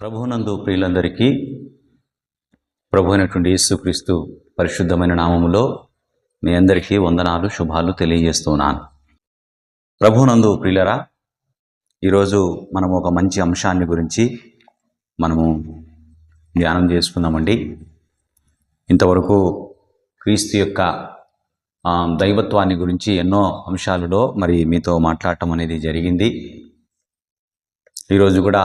ప్రభునందు ప్రియులందరికీ ప్రభు అయినటువంటి యేసుక్రీస్తు పరిశుద్ధమైన నామములో మీ అందరికీ వందనాలు శుభాలు తెలియజేస్తున్నాను. ప్రభునందు ప్రియులరా ఈరోజు మనం ఒక మంచి అంశాన్ని గురించి మనము ధ్యానం చేసుకుందామండి. ఇంతవరకు క్రీస్తు యొక్క దైవత్వాన్ని గురించి ఎన్నో అంశాలలో మరి మీతో మాట్లాడటం అనేది జరిగింది. ఈరోజు కూడా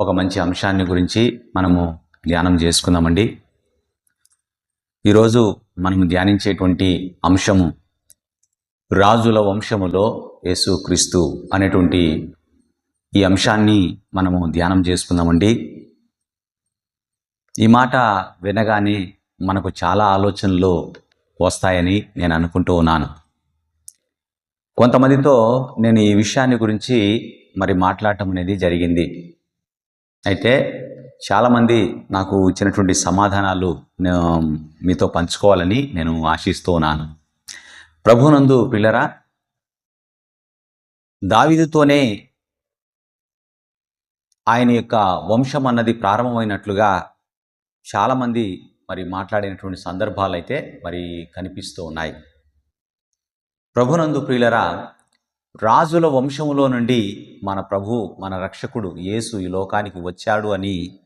ఒక మంచి అంశాన్ని గురించి మనము ధ్యానం చేసుకుందామండి. ఈరోజు మనం ధ్యానించేటువంటి అంశము రాజుల వంశములో యేసుక్రీస్తు అనేటువంటి ఈ అంశాన్ని మనము ధ్యానం చేసుకుందామండి. ఈ మాట వినగానే మనకు చాలా ఆలోచనలు వస్తాయని నేను అనుకుంటూ ఉన్నాను. కొంతమందితో నేను ఈ విషయాన్ని గురించి మరి మాట్లాడటం అనేది జరిగింది. అయితే చాలామంది నాకు ఇచ్చినటువంటి సమాధానాలు మీతో పంచుకోవాలని నేను ఆశిస్తూ ఉన్నాను. ప్రభునందు పిల్లరా దావిదుతోనే ఆయన యొక్క వంశం అన్నది ప్రారంభమైనట్లుగా చాలామంది మరి మాట్లాడినటువంటి సందర్భాలు అయితే మరి కనిపిస్తూ ఉన్నాయి. ప్రభునందు ప్రియులరా రాజుల వంశములో నుండి మన ప్రభు మన రక్షకుడు యేసు ఈ లోకానికి వచ్చాడు అని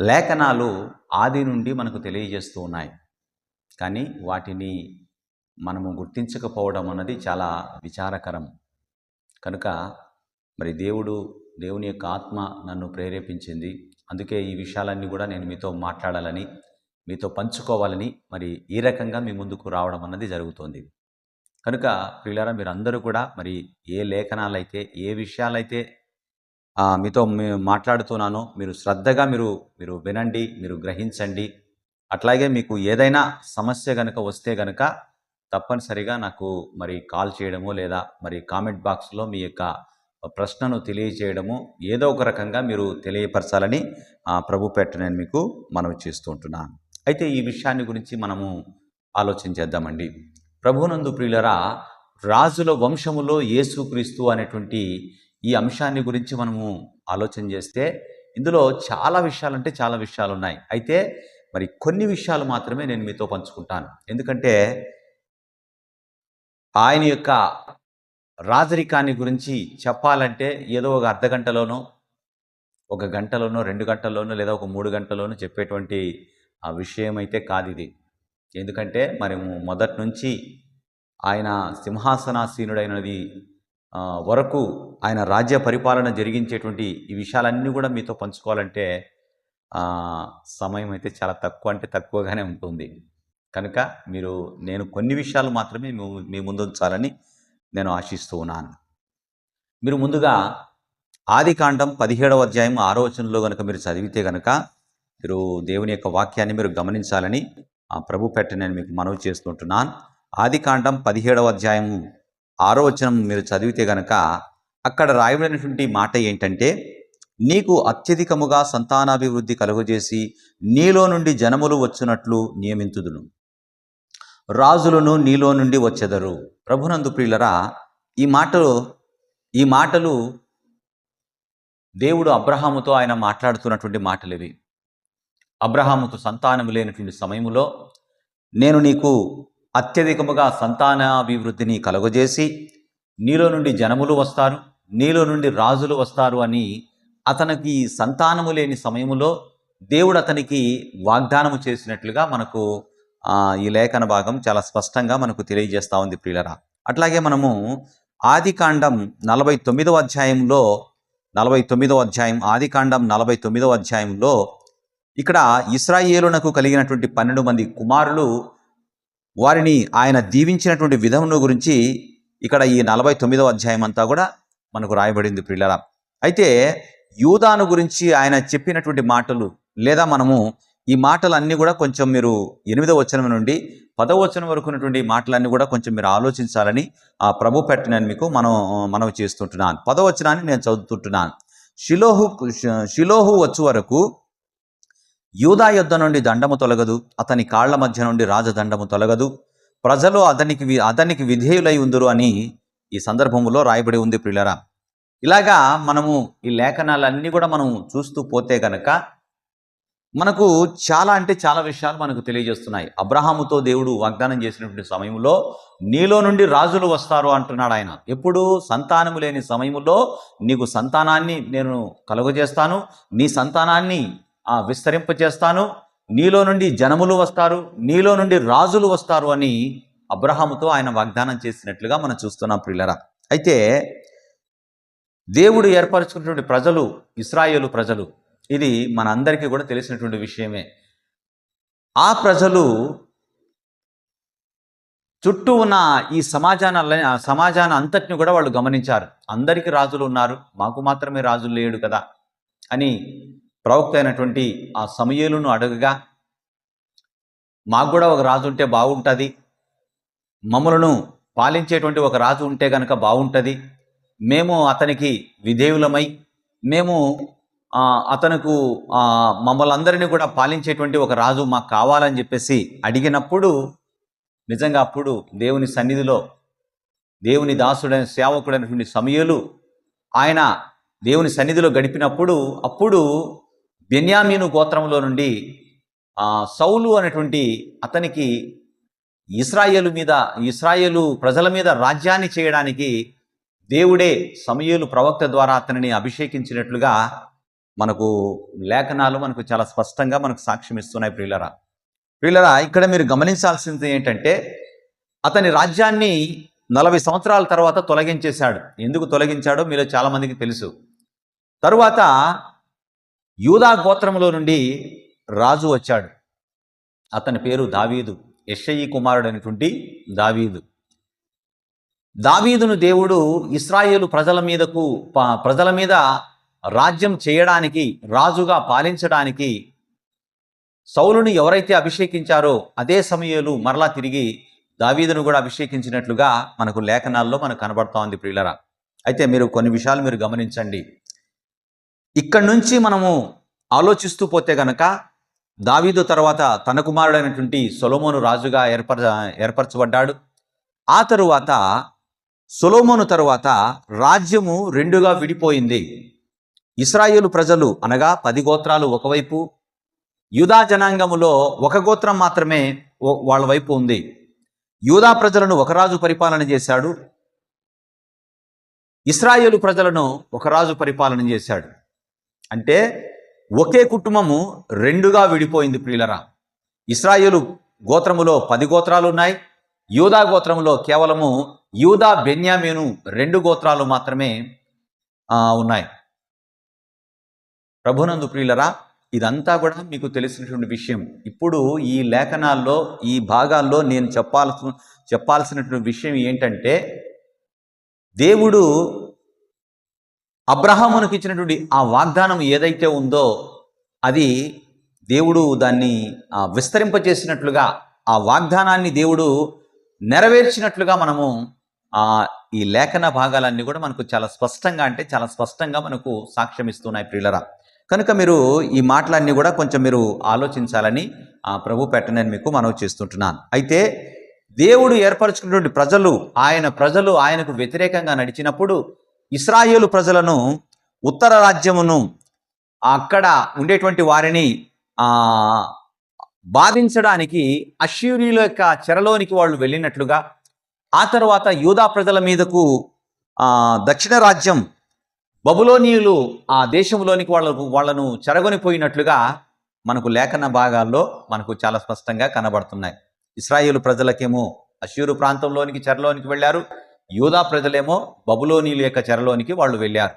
లేఖనాలు ఆది నుండి మనకు తెలియజేస్తూ ఉన్నాయి. కానీ వాటిని మనము గుర్తించకపోవడం అన్నది చాలా విచారకరం. కనుక మరి దేవుడు దేవుని యొక్క ఆత్మ నన్ను ప్రేరేపించింది. అందుకే ఈ విషయాలన్నీ కూడా నేను మీతో మాట్లాడాలని మీతో పంచుకోవాలని మరి ఈ రకంగా మీ ముందుకు రావడం అన్నది జరుగుతోంది. కనుక ప్రియులారా మీరు అందరూ కూడా మరి ఏ లేఖనాలైతే ఏ విషయాలైతే మీతో మాట్లాడుతున్నానో మీరు శ్రద్ధగా మీరు మీరు వినండి మీరు గ్రహించండి. అట్లాగే మీకు ఏదైనా సమస్య కనుక వస్తే కనుక తప్పనిసరిగా నాకు మరి కాల్ చేయడము లేదా మరి కామెంట్ బాక్స్లో మీ యొక్క ప్రశ్నను తెలియజేయడము ఏదో ఒక రకంగా మీరు తెలియపరచాలని ప్రభు పెట్ట నేను మీకు మనవి చేస్తూ ఉంటున్నాను. అయితే ఈ విషయాన్ని గురించి మనము ఆలోచించేద్దామండి ప్రభునందు ప్రియులరా రాజుల వంశములో యేసుక్రీస్తు అనేటువంటి ఈ అంశాన్ని గురించి మనము ఆలోచన చేస్తే ఇందులో చాలా విషయాలు అంటే చాలా విషయాలు ఉన్నాయి అయితే మరి కొన్ని విషయాలు మాత్రమే నేను మీతో పంచుకుంటాను. ఎందుకంటే ఆయన యొక్క రాజరికాన్ని గురించి చెప్పాలంటే ఏదో ఒక అర్ధ గంటలోనో ఒక గంటలోనో రెండు గంటల్లోనో లేదా ఒక మూడు గంటల్లోనో చెప్పేటువంటి ఆ విషయం అయితే కాదు ఇది. ఎందుకంటే మరి మొదటి నుంచి ఆయన సింహాసనాసీనుడైనది వరకు ఆయన రాజ్య పరిపాలన జరిగించేటువంటి ఈ విషయాలన్నీ కూడా మీతో పంచుకోవాలంటే సమయం అయితే చాలా తక్కువ అంటే తక్కువగానే ఉంటుంది. కనుక మీరు నేను కొన్ని విషయాలు మాత్రమే మీ మీ ముందు ఉంచాలని నేను ఆశిస్తూ ఉన్నాను. మీరు ముందుగా ఆది కాండం పదిహేడవ అధ్యాయం ఆరోచనలో కనుక మీరు చదివితే కనుక మీరు దేవుని యొక్క వాక్యాన్ని మీరు గమనించాలని ఆ ప్రభు పెట్ట నేను మీకు మనవి చేస్తుంటున్నాను. ఆది కాండం పదిహేడవ అధ్యాయం ఆరో వచనం మీరు చదివితే గనక అక్కడ రాయబడినటువంటి మాట ఏంటంటే నీకు అత్యధికముగా సంతానాభివృద్ధి కలుగజేసి నీలో నుండి జనములు వచ్చినట్లు నియమింతుదును. రాజులను నీలో నుండి వచ్చెదరు. ప్రభునందు ప్రియులరా ఈ మాటలు ఈ మాటలు దేవుడు అబ్రహాముతో ఆయన మాట్లాడుతున్నటువంటి మాటలు ఇవి. అబ్రహాముకు సంతానము లేనటువంటి సమయములో నేను నీకు అత్యధికముగా సంతానాభివృద్ధిని కలుగజేసి నీలో నుండి జనములు వస్తారు నీలో నుండి రాజులు వస్తారు అని అతనికి సంతానము లేని సమయములో దేవుడు అతనికి వాగ్దానము చేసినట్లుగా మనకు ఈ లేఖన భాగం చాలా స్పష్టంగా మనకు తెలియజేస్తూ ఉంది ప్రియులరా. అట్లాగే మనము ఆది కాండం నలభై తొమ్మిదవ అధ్యాయంలో నలభై తొమ్మిదవ అధ్యాయం ఆది కాండం నలభై తొమ్మిదవ అధ్యాయంలో ఇక్కడ ఇస్రాయేలునకు కలిగినటువంటి పన్నెండు మంది కుమారులు వారిని ఆయన దీవించినటువంటి విధమును గురించి ఇక్కడ ఈ నలభై తొమ్మిదవ అధ్యాయం అంతా కూడా మనకు రాయబడింది ప్రిల్లరా అయితే యూదాను గురించి ఆయన చెప్పినటువంటి మాటలు లేదా మనము ఈ మాటలన్నీ కూడా కొంచెం మీరు ఎనిమిదవ వచనం నుండి పదవ వచనం వరకు ఉన్నటువంటి మాటలన్నీ కూడా కొంచెం మీరు ఆలోచించాలని ఆ ప్రభు పెట్టినని మీకు మనం మనవి చేస్తుంటున్నాను. పదవ వచనాన్ని నేను చదువుతుంటున్నాను. షిలోహు షిలోహు వచ్చు వరకు యూదా యుద్ధ నుండి దండము తొలగదు అతని కాళ్ళ మధ్య నుండి రాజదండము తొలగదు. ప్రజలు అతనికి వి- అతనికి విధేయులై ఉందరు అని ఈ సందర్భములో రాయబడి ఉంది ప్రిలరా ఇలాగా మనము ఈ లేఖనాలన్నీ కూడా మనం చూస్తూ పోతే గనక మనకు చాలా అంటే చాలా విషయాలు మనకు తెలియజేస్తున్నాయి. అబ్రహాముతో దేవుడు వాగ్దానం చేసినటువంటి సమయంలో నీలో నుండి రాజులు వస్తారు అంటున్నాడు ఆయన. ఎప్పుడు? సంతానము లేని సమయంలో నీకు సంతానాన్ని నేను కలుగజేస్తాను. నీ సంతానాన్ని విస్తరింపజేస్తాను. నీలో నుండి జనములు వస్తారు నీలో నుండి రాజులు వస్తారు అని అబ్రహాముతో ఆయన వాగ్దానం చేసినట్లుగా మనం చూస్తున్నాం ప్రియులరా. అయితే దేవుడు ఏర్పరచుకున్నటువంటి ప్రజలు ఇస్రాయేలు ప్రజలు ఇది మన అందరికీ కూడా తెలిసినటువంటి విషయమే. ఆ ప్రజలు చుట్టూ ఉన్న ఈ సమాజాన్ని సమాజాన్ని అంతటిని కూడా వాళ్ళు గమనించారు. అందరికీ రాజులు ఉన్నారు మాకు మాత్రమే రాజులు లేడు కదా అని ప్రవక్త అయినటువంటి ఆ సమయలును అడగగా మాకు కూడా ఒక రాజు ఉంటే బాగుంటుంది మమ్మలను పాలించేటువంటి ఒక రాజు ఉంటే కనుక బాగుంటుంది మేము అతనికి విధేయులమై మేము ఆ, అతనుకు మమ్మల్ని అందరినీ కూడా పాలించేటువంటి ఒక రాజు మాకు కావాలని చెప్పేసి అడిగినప్పుడు నిజంగా అప్పుడు దేవుని సన్నిధిలో దేవుని దాసుడైన సేవకుడైనటువంటి సమయలు ఆయన దేవుని సన్నిధిలో గడిపినప్పుడు అప్పుడు బెన్యామీను గోత్రంలో నుండి సౌలు అనేటువంటి అతనికి ఇస్రాయేలు మీద ఇస్రాయేలు ప్రజల మీద రాజ్యాన్ని చేయడానికి దేవుడే సమయలు ప్రవక్త ద్వారా అతనిని అభిషేకించినట్లుగా మనకు లేఖనాలు మనకు చాలా స్పష్టంగా మనకు సాక్ష్యం ఇస్తున్నాయి ప్రియులరా. ప్రియులరా ఇక్కడ మీరు గమనించాల్సింది ఏంటంటే అతని రాజ్యాన్ని నలభై సంవత్సరాల తర్వాత తొలగించేశాడు. ఎందుకు తొలగించాడో మీలో చాలామందికి తెలుసు. తరువాత యూదా గోత్రంలో నుండి రాజు వచ్చాడు. అతని పేరు దావీదు. యెషయి కుమారుడు అనేటువంటి దావీదు. దావీదును దేవుడు ఇస్రాయేలు ప్రజల మీదకు ప్రజల మీద రాజ్యం చేయడానికి రాజుగా పాలించడానికి సౌలుని ఎవరైతే అభిషేకించారో అదే సమయంలో మరలా తిరిగి దావీదును కూడా అభిషేకించినట్లుగా మనకు లేఖనాల్లో మనకు కనబడతా ఉంది ప్రియులరా. అయితే మీరు కొన్ని విషయాలు మీరు గమనించండి. ఇక్కడి నుంచి మనము ఆలోచిస్తూ పోతే గనక దావీదు తర్వాత తన కుమారుడైనటువంటి సొలోమోను రాజుగా ఏర్పర ఏర్పరచబడ్డాడు. ఆ తరువాత సొలోమోను తరువాత రాజ్యము రెండుగా విడిపోయింది. ఇస్రాయేలు ప్రజలు అనగా పది గోత్రాలు ఒకవైపు యూదా జనాంగములో ఒక గోత్రం మాత్రమే వాళ్ళ వైపు ఉంది. యూదా ప్రజలను ఒక రాజు పరిపాలన చేశాడు. ఇస్రాయేలు ప్రజలను ఒక రాజు పరిపాలన చేశాడు. అంటే ఒకే కుటుంబము రెండుగా విడిపోయింది ప్రియులరా. ఇస్రాయేలు గోత్రములో పది గోత్రాలు ఉన్నాయి యూదా గోత్రములో కేవలము యూదా బెన్యామీను రెండు గోత్రాలు మాత్రమే ఉన్నాయి. ప్రభునందు ప్రియులరా ఇదంతా కూడా మీకు తెలిసినటువంటి విషయం. ఇప్పుడు ఈ లేఖనాల్లో ఈ భాగాల్లో నేను చెప్పాల్సిన చెప్పాల్సినటువంటి విషయం ఏంటంటే దేవుడు అబ్రహామునికి ఇచ్చినటువంటి ఆ వాగ్దానం ఏదైతే ఉందో అది దేవుడు దాన్ని విస్తరింపచేసినట్లుగా ఆ వాగ్దానాన్ని దేవుడు నెరవేర్చినట్లుగా మనము ఈ లేఖన భాగాలన్నీ కూడా మనకు చాలా స్పష్టంగా అంటే చాలా స్పష్టంగా మనకు సాక్ష్యం ఇస్తున్నాయి ప్రియులరా. కనుక మీరు ఈ మాటలన్నీ కూడా కొంచెం మీరు ఆలోచించాలని ఆ ప్రభు పెట్టనని మీకు మనవి చేస్తుంటున్నాను. అయితే దేవుడు ఏర్పరచుకున్నటువంటి ప్రజలు ఆయన ప్రజలు ఆయనకు వ్యతిరేకంగా నడిచినప్పుడు ఇస్రాయేలు ప్రజలను ఉత్తర రాజ్యమును అక్కడ ఉండేటువంటి వారిని బాధించడానికి అశ్యూరియుల యొక్క చెరలోనికి వాళ్ళు వెళ్ళినట్లుగా ఆ తర్వాత యూదా ప్రజల మీదకు దక్షిణ రాజ్యం బబులోనియులు ఆ దేశంలోనికి వాళ్ళకు వాళ్ళను చెరగొనిపోయినట్లుగా మనకు లేఖన భాగాల్లో మనకు చాలా స్పష్టంగా కనబడుతున్నాయి. ఇస్రాయేలు ప్రజలకేమో అశ్యూరు ప్రాంతంలోనికి చెరలోనికి వెళ్ళారు. యూదా ప్రజలేమో బబులోనీల యొక్క చెరలోనికి వాళ్ళు వెళ్ళారు.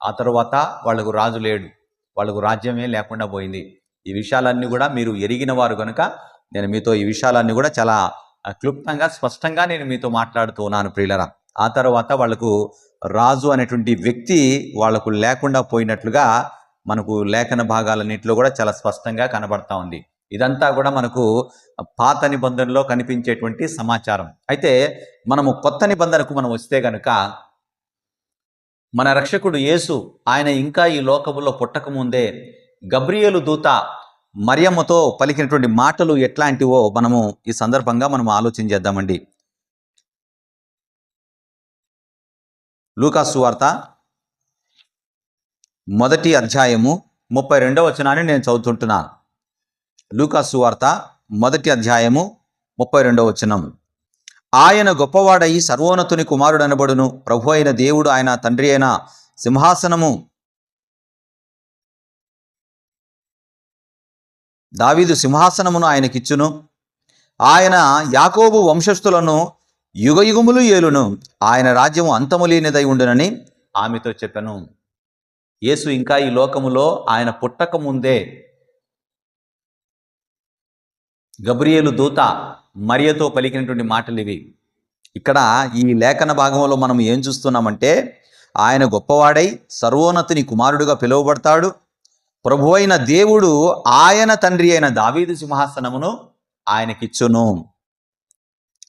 ఆ తరువాత వాళ్ళకు రాజు లేడు. వాళ్ళకు రాజ్యమే లేకుండా పోయింది. ఈ విషయాలన్నీ కూడా మీరు ఎరిగిన వారు కనుక నేను మీతో ఈ విషయాలన్నీ కూడా చాలా క్లుప్తంగా స్పష్టంగా నేను మీతో మాట్లాడుతూ ఉన్నాను ప్రియులరా. ఆ తర్వాత వాళ్ళకు రాజు అనేటువంటి వ్యక్తి వాళ్ళకు లేకుండా పోయినట్లుగా మనకు లేఖన భాగాలన్నింటిలో కూడా చాలా స్పష్టంగా కనబడతా ఉంది. ఇదంతా కూడా మనకు పాత నిబంధనలో కనిపించేటువంటి సమాచారం. అయితే మనము కొత్త నిబంధనకు మనం వస్తే గనుక మన రక్షకుడు యేసు ఆయన ఇంకా ఈ లోకములో పుట్టకముందే గబ్రియలు దూత మరియమ్మతో పలికినటువంటి మాటలు ఎట్లాంటివో మనము ఈ సందర్భంగా మనం ఆలోచన చేద్దామండి. లూకాసు వార్త మొదటి అధ్యాయము ముప్పై రెండవ వచనాన్ని నేను చదువుతుంటున్నాను. లూకాసు వార్త మొదటి అధ్యాయము ముప్పై రెండవ వచనం. ఆయన గొప్పవాడై సర్వోన్నతుని కుమారుడనబడును. ప్రభు అయిన దేవుడు ఆయన తండ్రి అయిన సింహాసనము. దావీదు సింహాసనమును ఆయనకిచ్చును. ఆయన యాకోబు వంశస్థులను యుగయుగములు ఏలును. ఆయన రాజ్యము అంతము లేనిదై ఉండునని ఆమెతో చెప్పాను. యేసు ఇంకా ఈ లోకములో ఆయన పుట్టక ముందే గబ్రియేలు దూత మరియతో పలికినటువంటి మాటలు ఇవి. ఇక్కడ ఈ లేఖన భాగంలో మనం ఏం చూస్తున్నామంటే ఆయన గొప్పవాడై సర్వోన్నతిని కుమారుడుగా పిలువబడతాడు. ప్రభు అయిన దేవుడు ఆయన తండ్రి అయిన దావీదు సింహాసనమును ఆయనకిచ్చును.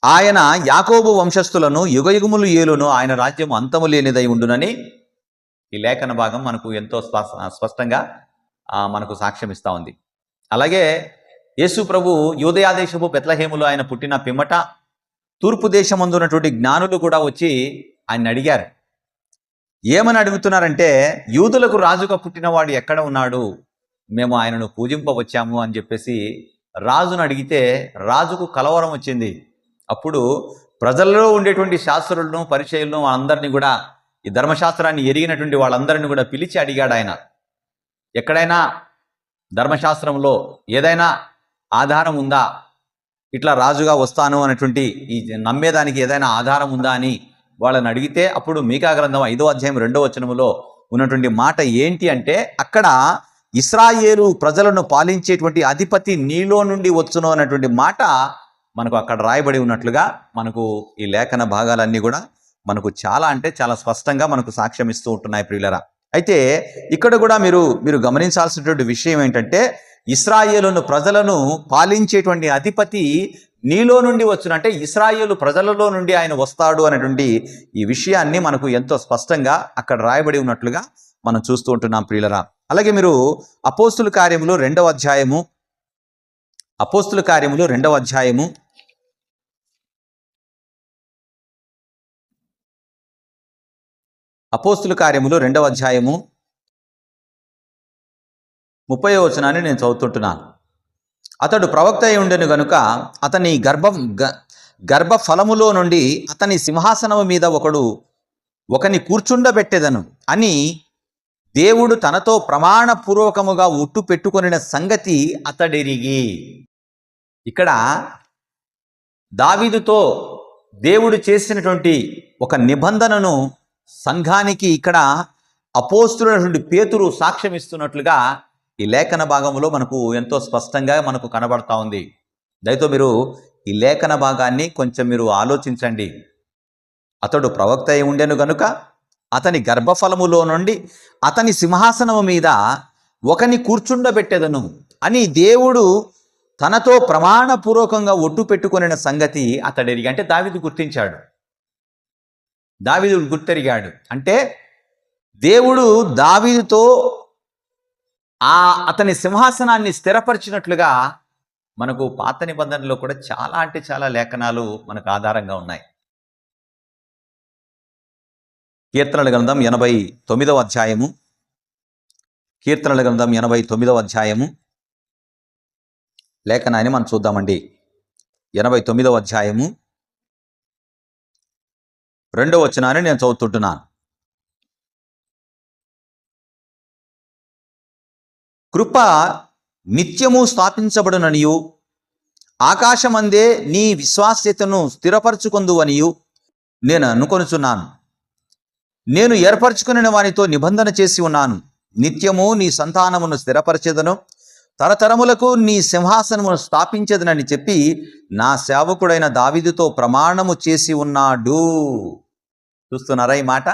ఆయన యాకోబు వంశస్థులను యుగయుగములు ఏలును ఆయన రాజ్యం అంతము లేనిదై ఉండునని ఈ లేఖన భాగం మనకు ఎంతో స్ప- స్పష్టంగా మనకు సాక్ష్యం ఇస్తూ ఉంది. అలాగే యేసు ప్రభు యూదయాదేశపు బెత్లహేములో ఆయన పుట్టిన పిమ్మట తూర్పు దేశమందున్నటువంటి జ్ఞానులు కూడా వచ్చి ఆయన అడిగారు. ఏమని అడుగుతున్నారంటే యూదులకు రాజుగా పుట్టినవాడు ఎక్కడ ఉన్నాడు? మేము ఆయనను పూజింపవచ్చాము అని చెప్పేసి రాజును అడిగితే రాజుకు కలవరం వచ్చింది. అప్పుడు ప్రజల్లో ఉండేటువంటి శాస్త్రులను పరిచయులను అందరినీ కూడా ఈ ధర్మశాస్త్రాన్ని ఎరిగినటువంటి వాళ్ళందరినీ కూడా పిలిచి అడిగాడు ఆయన. ఎక్కడైనా ధర్మశాస్త్రంలో ఏదైనా ఆధారం ఉందా? ఇట్లా రాజుగా వస్తాను అనేటువంటి ఈ నమ్మేదానికి ఏదైనా ఆధారం ఉందా అని వాళ్ళని అడిగితే అప్పుడు మీకా గ్రంథం ఐదో అధ్యాయం రెండో వచనములో ఉన్నటువంటి మాట ఏంటి అంటే అక్కడ ఇస్రాయేలు ప్రజలను పాలించేటువంటి అధిపతి నీలో నుండి వచ్చును అన్నటువంటి మాట మనకు అక్కడ రాయబడి ఉన్నట్లుగా మనకు ఈ లేఖన భాగాలన్నీ కూడా మనకు చాలా అంటే చాలా స్పష్టంగా మనకు సాక్ష్యం ఇస్తూ ఉంటున్నాయి ప్రియులరా. అయితే ఇక్కడ కూడా మీరు మీరు గమనించాల్సినటువంటి విషయం ఏంటంటే ఇస్రాయేలును ప్రజలను పాలించేటువంటి అధిపతి నీలో నుండి వచ్చును. అంటే ఇస్రాయేలు ప్రజలలో నుండి ఆయన వస్తాడు అనేటువంటి ఈ విషయాన్ని మనకు ఎంతో స్పష్టంగా అక్కడ రాయబడి ఉన్నట్లుగా మనం చూస్తూ ఉంటున్నాం ప్రియులరా. అలాగే మీరు అపోస్తుల కార్యములు రెండవ అధ్యాయము అపోస్తుల కార్యములు రెండవ అధ్యాయము. అపోస్తుల కార్యములు రెండవ అధ్యాయము. ముప్పై వచనాన్ని నేను చదువుతుంటున్నాను. అతడు ప్రవక్త అయి ఉండెను గనుక అతని గర్భం గ- గర్భఫలములో నుండి అతని సింహాసనము మీద ఒకడు ఒకని కూర్చుండబెట్టెదను అని దేవుడు తనతో ప్రమాణపూర్వకముగా ఉట్టు పెట్టుకొనిన సంగతి అతడెరిగి. ఇక్కడ దావీదుతో దేవుడు చేసినటువంటి ఒక నిబంధనను సంఘానికి ఇక్కడ అపోస్తులైనటువంటి పేతురు సాక్ష్యమిస్తున్నట్లుగా ఈ లేఖన భాగంలో మనకు ఎంతో స్పష్టంగా మనకు కనబడతా ఉంది. దయతో మీరు ఈ లేఖన భాగాన్ని కొంచెం మీరు ఆలోచించండి. అతడు ప్రవక్త అయి ఉండెను గనుక అతని గర్భఫలములో నుండి అతని సింహాసనము మీద ఒకని కూర్చుండబెట్టెదను అని దేవుడు తనతో ప్రమాణపూర్వకంగా ఒడ్డు పెట్టుకొనిన సంగతి అతడెరిగి అంటే దావిదు గుర్తించాడు. దావిదుడు గుర్తెరిగాడు. అంటే దేవుడు దావీదుతో ఆ అతని సింహాసనాన్ని స్థిరపరిచినట్లుగా మనకు పాత నిబంధనలో కూడా చాలా అంటే చాలా లేఖనాలు మనకు ఆధారంగా ఉన్నాయి. కీర్తనల గ్రంథం ఎనభై తొమ్మిదవ అధ్యాయము. కీర్తనల గ్రంథం ఎనభై తొమ్మిదవ అధ్యాయము. లేఖనాన్ని మనం చూద్దామండి. ఎనభై తొమ్మిదవ అధ్యాయము. రెండవ వచనాన్ని నేను చదువుతుంటున్నాను. కృప నిత్యము స్థాపించబడుననియు. ఆకాశమందే నీ విశ్వాస్యతను స్థిరపరచుకొందువనియు నేను అనుకొనుచున్నాను. నేను ఏర్పరచుకుని వానితో నిబంధన చేసి ఉన్నాను. నిత్యము నీ సంతానమును స్థిరపరచేదను. తరతరములకు నీ సింహాసనమును స్థాపించదనని చెప్పి నా సేవకుడైన దావీదుతో ప్రమాణము చేసి ఉన్నాడు. చూస్తున్నారా ఈ మాట?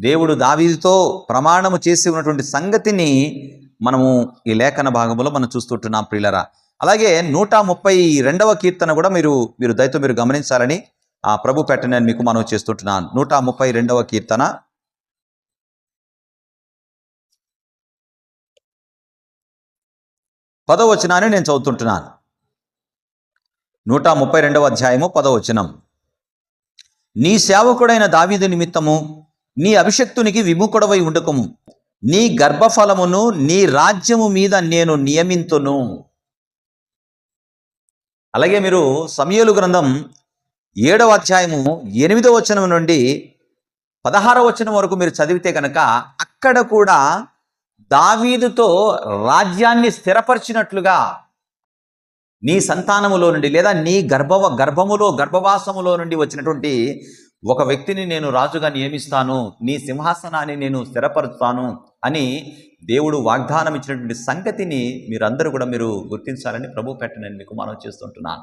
దేవుడు దావీదుతో ప్రమాణము చేసి ఉన్నటువంటి సంగతిని మనము ఈ లేఖన భాగంలో మనం చూస్తుంటున్నాం ప్రియులరా. అలాగే నూట ముప్పై రెండవ కీర్తన కూడా మీరు మీరు దయతో మీరు గమనించాలని ఆ ప్రభు పెట్ట నేను మీకు మనం చేస్తుంటున్నాను. నూట ముప్పై రెండవ కీర్తన. పదవచనాన్ని నేను చదువుతుంటున్నాను. నూట ముప్పై రెండవ అధ్యాయము పదవచనం. నీ సేవకుడైన దావీదు నిమిత్తము నీ అభిషక్తునికి విముఖుడవై ఉండకము. నీ గర్భఫలమును నీ రాజ్యము మీద నేను నియమింతును. అలాగే మీరు సమయలు గ్రంథం ఏడవ అధ్యాయము ఎనిమిదవ వచనం నుండి పదహారవ వచనం వరకు మీరు చదివితే కనుక అక్కడ కూడా దావీదుతో రాజ్యాన్ని స్థిరపరిచినట్లుగా నీ సంతానములో నుండి లేదా నీ గర్భవ గర్భములో గర్భవాసములో నుండి వచ్చినటువంటి ఒక వ్యక్తిని నేను రాజుగా నియమిస్తాను నీ సింహాసనాన్ని నేను స్థిరపరుస్తాను అని దేవుడు వాగ్దానం ఇచ్చినటువంటి సంగతిని మీరందరూ కూడా మీరు గుర్తించాలని ప్రభు పెట్ట నేను మీకు మనం చేస్తుంటున్నాను.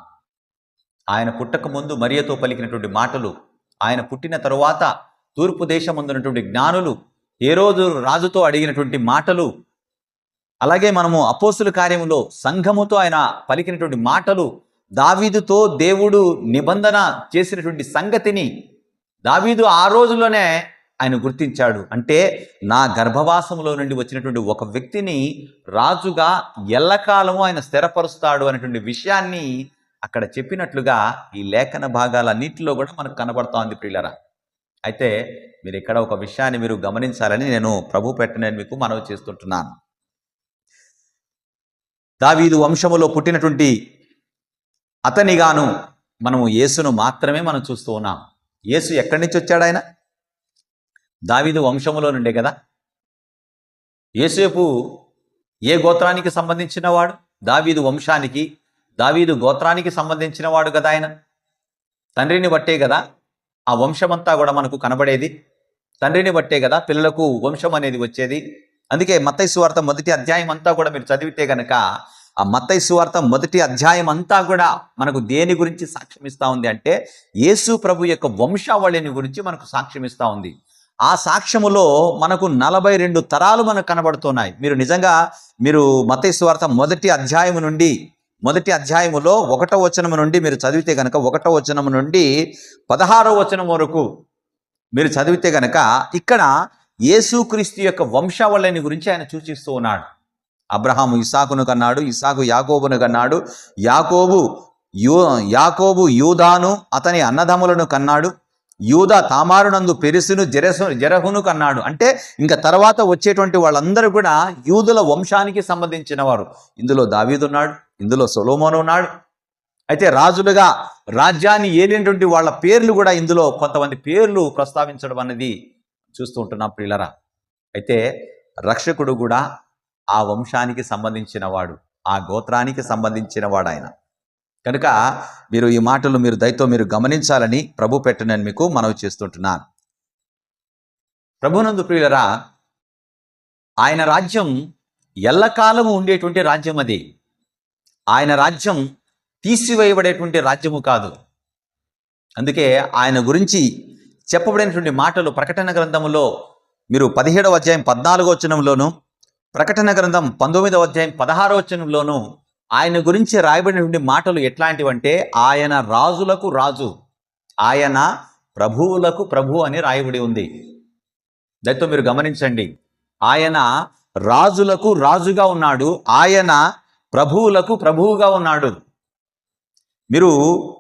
ఆయన పుట్టక ముందు మరియతో పలికినటువంటి మాటలు ఆయన పుట్టిన తరువాత తూర్పు దేశం ఉన్నటువంటి జ్ఞానులు ఏ రోజు రాజుతో అడిగినటువంటి మాటలు అలాగే మనము అపోసుల కార్యములో సంఘముతో ఆయన పలికినటువంటి మాటలు దావీదుతో దేవుడు నిబంధన చేసినటువంటి సంగతిని దావీదు ఆ రోజులోనే ఆయన గుర్తించాడు. అంటే నా గర్భవాసంలో నుండి వచ్చినటువంటి ఒక వ్యక్తిని రాజుగా ఎల్లకాలము ఆయన స్థిరపరుస్తాడు అనేటువంటి విషయాన్ని అక్కడ చెప్పినట్లుగా ఈ లేఖన భాగాలన్నింటిలో కూడా మనకు కనబడుతోంది ప్రియులరా. అయితే మీరు ఇక్కడ ఒక విషయాన్ని మీరు గమనించాలని నేను ప్రభు పెట్టనని మీకు మనవి చేస్తుంటున్నాను. దావీదు వంశములో పుట్టినటువంటి అతనిగాను మనము యేసును మాత్రమే మనం చూస్తూ ఉన్నాం. యేసు ఎక్కడి నుంచి వచ్చాడు ఆయన? దావీదు వంశములో నుండే కదా. యేసేపు ఏ గోత్రానికి సంబంధించినవాడు దావీదు వంశానికి దావీదు గోత్రానికి సంబంధించిన వాడు కదా ఆయన. తండ్రిని బట్టే కదా ఆ వంశమంతా కూడా మనకు కనబడేది. తండ్రిని బట్టే కదా పిల్లలకు వంశం అనేది వచ్చేది. అందుకే మత్తైసు వార్త మొదటి అధ్యాయం అంతా కూడా మీరు చదివితే కనుక ఆ మత్తయి సువార్త మొదటి అధ్యాయం అంతా కూడా మనకు దేని గురించి సాక్ష్యం ఉంది అంటే యేసు ప్రభు యొక్క వంశావళిని గురించి మనకు సాక్ష్యం ఉంది. ఆ సాక్ష్యములో మనకు నలభై రెండు తరాలు మనకు కనబడుతున్నాయి. మీరు నిజంగా మీరు మత్తయి సువార్త మొదటి అధ్యాయం నుండి మొదటి అధ్యాయములో ఒకటో వచనం నుండి మీరు చదివితే కనుక ఒకటో వచనం నుండి పదహారో వచనం వరకు మీరు చదివితే కనుక ఇక్కడ యేసుక్రీస్తు యొక్క వంశావళిని గురించి ఆయన సూచిస్తూ ఉన్నాడు. అబ్రహాము ఇసాకును కన్నాడు ఇసాకు యాకోబును కన్నాడు. యాకోబు యూ యాకోబు యూదాను అతని అన్నదమ్ములను కన్నాడు. యూదా తామారునందు పెరుసును జెరసు జరహును కన్నాడు. అంటే ఇంకా తర్వాత వచ్చేటువంటి వాళ్ళందరూ కూడా యూదుల వంశానికి సంబంధించిన వారు ఇందులో దావీదున్నాడు ఇందులో సొలోమోను ఉన్నాడు. అయితే రాజులుగా రాజ్యాన్ని ఏలినటువంటి వాళ్ళ పేర్లు కూడా ఇందులో కొంతమంది పేర్లు ప్రస్తావించడం అనేది చూస్తూ ఉంటున్నాం ప్రియులరా. అయితే రక్షకుడు కూడా ఆ వంశానికి సంబంధించిన వాడు ఆ గోత్రానికి సంబంధించినవాడు ఆయన కనుక మీరు ఈ మాటలు మీరు దయతో మీరు గమనించాలని ప్రభు పెట్టనని మీకు మనవి చేస్తుంటున్నాను. ప్రభునందు ప్రియులరా ఆయన రాజ్యం ఎల్లకాలము ఉండేటువంటి రాజ్యం అది. ఆయన రాజ్యం తీసివేయబడేటువంటి రాజ్యము కాదు. అందుకే ఆయన గురించి చెప్పబడినటువంటి మాటలు ప్రకటన గ్రంథములో మీరు పదిహేడవ అధ్యాయం పద్నాలుగో వచనంలోను ప్రకటన గ్రంథం పంతొమ్మిదవ అధ్యాయం పదహారవచనంలోనూ ఆయన గురించి రాయబడినటువంటి మాటలు ఎట్లాంటివంటే ఆయన రాజులకు రాజు ఆయన ప్రభువులకు ప్రభు అని రాయబడి ఉంది. దయతో మీరు గమనించండి. ఆయన రాజులకు రాజుగా ఉన్నాడు ఆయన ప్రభువులకు ప్రభువుగా ఉన్నాడు. మీరు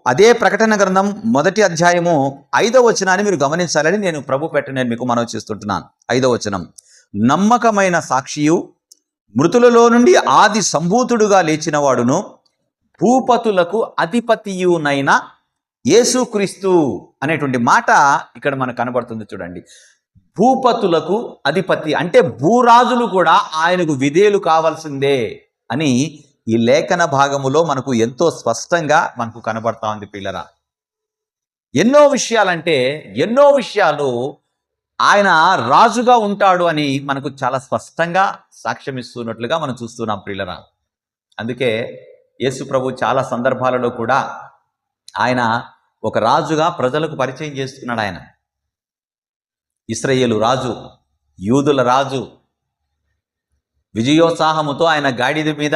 అదే ప్రకటన గ్రంథం మొదటి అధ్యాయము ఐదవ వచనాన్ని మీరు గమనించాలని నేను ప్రభు పెట్టని మీకు మనవి చేస్తుంటున్నాను. ఐదవ వచనం. నమ్మకమైన సాక్షియు మృతులలో నుండి ఆది సంభూతుడుగా లేచిన వాడును భూపతులకు అధిపతియునైన యేసుక్రీస్తు అనేటువంటి మాట ఇక్కడ మనకు కనబడుతుంది చూడండి. భూపతులకు అధిపతి అంటే భూరాజులు కూడా ఆయనకు విధేయులు కావాల్సిందే అని ఈ లేఖన భాగములో మనకు ఎంతో స్పష్టంగా మనకు కనబడతా ఉంది పిల్లరా. ఎన్నో విషయాలంటే ఎన్నో విషయాలు ఆయన రాజుగా ఉంటాడు అని మనకు చాలా స్పష్టంగా సాక్ష్యం ఇస్తున్నట్లుగా మనం చూస్తున్నాం ప్రియులరా. అందుకే యేసు ప్రభు చాలా సందర్భాలలో కూడా ఆయన ఒక రాజుగా ప్రజలకు పరిచయం చేస్తున్నాడు ఆయన. ఇస్రయేలు రాజు యూదుల రాజు విజయోత్సాహముతో ఆయన గాడిద మీద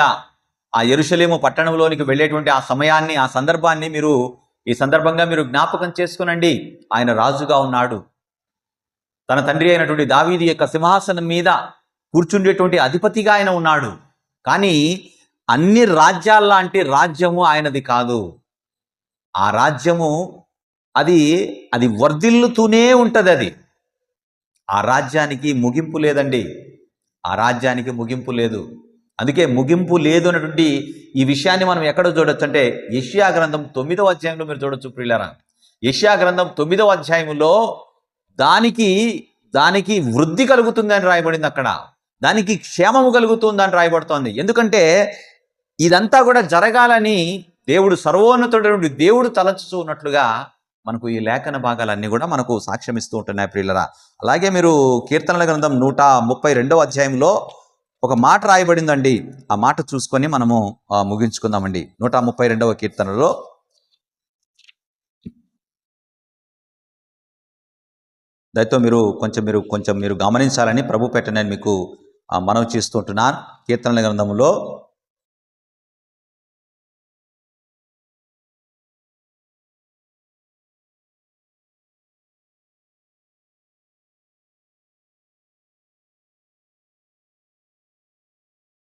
ఆ ఎరుషలేము పట్టణంలోనికి వెళ్ళేటువంటి ఆ సమయాన్ని ఆ సందర్భాన్ని మీరు ఈ సందర్భంగా మీరు జ్ఞాపకం చేసుకునండి. ఆయన రాజుగా ఉన్నాడు. తన తండ్రి అయినటువంటి దావీది యొక్క సింహాసనం మీద కూర్చుండేటువంటి అధిపతిగా ఆయన ఉన్నాడు. కానీ అన్ని రాజ్యాల్లాంటి రాజ్యము ఆయనది కాదు. ఆ రాజ్యము అది అది వర్ధిల్లుతూనే ఉంటుంది అది. ఆ రాజ్యానికి ముగింపు లేదండి. ఆ రాజ్యానికి ముగింపు లేదు. అందుకే ముగింపు లేదు అన్నటువంటి ఈ విషయాన్ని మనం ఎక్కడ చూడొచ్చు అంటే యష్యా గ్రంథం తొమ్మిదవ అధ్యాయంలో మీరు చూడొచ్చు ప్రియులరా. యష్యా గ్రంథం తొమ్మిదవ అధ్యాయంలో దానికి దానికి వృద్ధి కలుగుతుందని రాయబడింది అక్కడ. దానికి క్షేమము కలుగుతుంది అని రాయబడుతోంది. ఎందుకంటే ఇదంతా కూడా జరగాలని దేవుడు సర్వోన్నతుడు దేవుడు తలచుతూ ఉన్నట్లుగా మనకు ఈ లేఖన భాగాలన్నీ కూడా మనకు సాక్ష్యమిస్తూ ఉంటున్నాయి ప్రియులరా. అలాగే మీరు కీర్తనల గ్రంథం నూట ముప్పై రెండవ అధ్యాయంలో ఒక మాట రాయబడిందండి. ఆ మాట చూసుకొని మనము ముగించుకుందామండి. నూట ముప్పై రెండవ కీర్తనలో దయతో మీరు కొంచెం మీరు కొంచెం మీరు గమనించాలని ప్రభు పెట్టనని మీకు మనవి చేస్తుంటున్నాను కీర్తనల గ్రంథంలో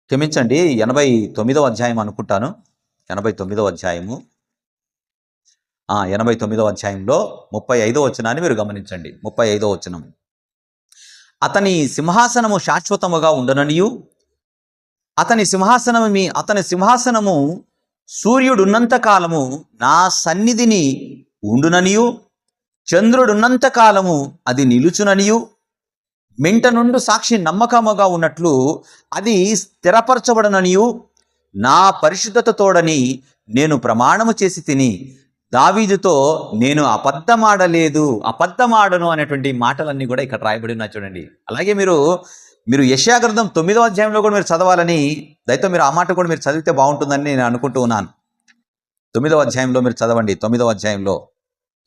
క్షమించండి ఎనభై తొమ్మిదవ అధ్యాయం అనుకుంటాను. ఎనభై తొమ్మిదవ అధ్యాయము. ఎనభై తొమ్మిదో అధ్యాయంలో ముప్పై ఐదో వచనాన్ని మీరు గమనించండి. ముప్పై ఐదో వచనం. అతని సింహాసనము శాశ్వతముగా ఉండననియు? అతని సింహాసనము మీ అతని సింహాసనము సూర్యుడున్నంత కాలము నా సన్నిధిని ఉండుననియు? చంద్రుడున్నంత కాలము అది నిలుచుననియు? మింట నుండు సాక్షి నమ్మకముగా ఉన్నట్లు అది స్థిరపరచబడననియు? నా పరిశుద్ధత తోడని నేను ప్రమాణము చేసి తిని దావీదుతో నేను అబద్ధమాడలేదు అబద్ధమాడను అనేటువంటి మాటలన్నీ కూడా ఇక్కడ రాయబడి ఉన్నాయి చూడండి. అలాగే మీరు మీరు యశాగ్రంథం తొమ్మిదో అధ్యాయంలో కూడా మీరు చదవాలని దయతో మీరు ఆ మాట కూడా మీరు చదివితే బాగుంటుందని నేను అనుకుంటూ ఉన్నాను. తొమ్మిదవ అధ్యాయంలో మీరు చదవండి తొమ్మిదవ అధ్యాయంలో.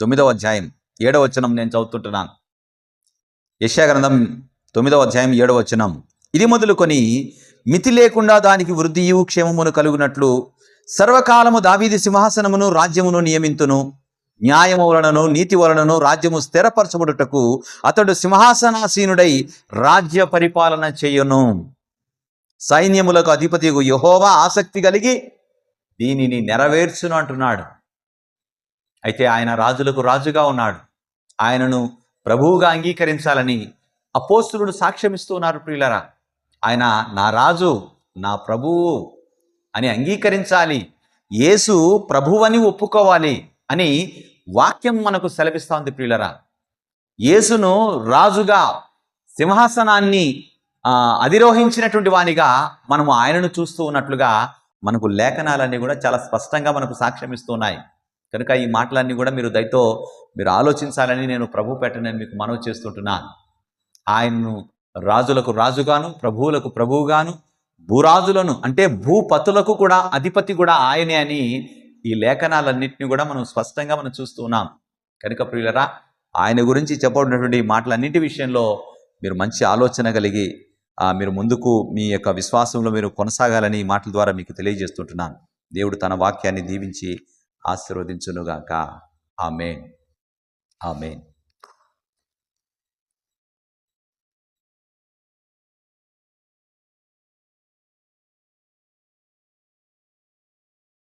తొమ్మిదవ అధ్యాయం ఏడవ వచనం నేను చదువుతుంటున్నాను. యశాగ్రంథం తొమ్మిదవ అధ్యాయం ఏడవ వచనం. ఇది మొదలుకొని మితి లేకుండా దానికి వృద్ధియు క్షేమమును కలుగునట్లు సర్వకాలము దావీది సింహాసనమును రాజ్యమును నియమింతును. న్యాయము వలనను నీతి వలనను రాజ్యము స్థిరపరచబడుటకు అతడు సింహాసనాసీనుడై రాజ్య పరిపాలన చేయును. సైన్యములకు అధిపతి యహోవా ఆసక్తి కలిగి దీనిని నెరవేర్చును అంటున్నాడు. అయితే ఆయన రాజులకు రాజుగా ఉన్నాడు. ఆయనను ప్రభువుగా అంగీకరించాలని అపోస్తులుడు సాక్ష్యమిస్తూ ఉన్నారు ప్రియులరా. ఆయన నా రాజు నా ప్రభువు అని అంగీకరించాలి. యేసు ప్రభువని ఒప్పుకోవాలి అని వాక్యం మనకు సెలవిస్తోంది ప్రియులరా. యేసును రాజుగా సింహాసనాన్ని అధిరోహించినటువంటి వానిగా మనము ఆయనను చూస్తూ ఉన్నట్లుగా మనకు లేఖనాలన్నీ కూడా చాలా స్పష్టంగా మనకు సాక్ష్యమిస్తున్నాయి కనుక ఈ మాటలన్నీ కూడా మీరు దయతో మీరు ఆలోచించాలని నేను ప్రభు పెట్టనని మీకు మనవి చేస్తుంటున్నాను. ఆయన్ను రాజులకు రాజుగాను ప్రభువులకు ప్రభువుగాను భూరాజులను అంటే భూపతులకు కూడా అధిపతి కూడా ఆయనే అని ఈ లేఖనాలన్నింటినీ కూడా మనం స్పష్టంగా మనం చూస్తూ ఉన్నాం. కనుక ప్రియులరా ఆయన గురించి చెప్పబడినటువంటి మాటలన్నింటి విషయంలో మీరు మంచి ఆలోచన కలిగి మీరు ముందుకు మీ యొక్క విశ్వాసంలో మీరు కొనసాగాలని ఈ మాటల ద్వారా మీకు తెలియజేస్తుంటున్నాను. దేవుడు తన వాక్యాన్ని దీవించి ఆశీర్వదించునుగాక. ఆమెన్. ఆమెన్.